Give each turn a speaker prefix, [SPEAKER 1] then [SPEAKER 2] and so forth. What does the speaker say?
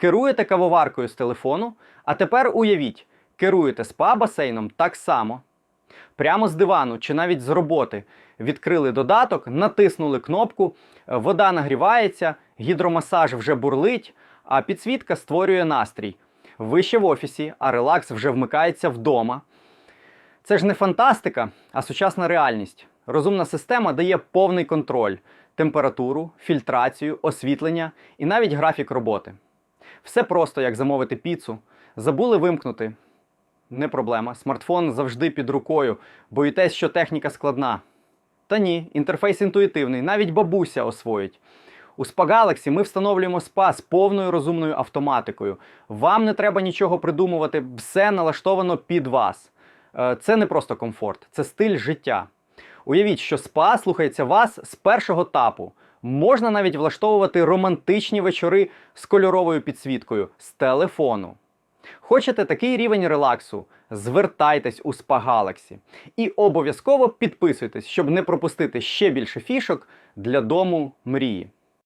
[SPEAKER 1] Керуєте кавоваркою з телефону, а тепер уявіть, керуєте спа-басейном так само. Прямо з дивану чи навіть з роботи відкрили додаток, натиснули кнопку, вода нагрівається, гідромасаж вже бурлить, а підсвітка створює настрій. Ви ще в офісі, а релакс вже вмикається вдома. Це ж не фантастика, а сучасна реальність. Розумна система дає повний контроль, температуру, фільтрацію, освітлення і навіть графік роботи. Все просто як замовити піцу. Забули вимкнути. Не проблема. Смартфон завжди під рукою. Боїтесь, що техніка складна. Та ні, інтерфейс інтуїтивний, навіть бабуся освоїть. У Spa Galaxy ми встановлюємо спа з повною розумною автоматикою. Вам не треба нічого придумувати, все налаштовано під вас. Е, Це не просто комфорт, це стиль життя. Уявіть, що спа слухається вас з першого тапу. Можна навіть влаштовувати романтичні вечори з кольоровою підсвіткою з телефону. Хочете такий рівень релаксу? Звертайтесь у Spa Galaxy. І обов'язково підписуйтесь, щоб не пропустити ще більше фішок для дому мрії.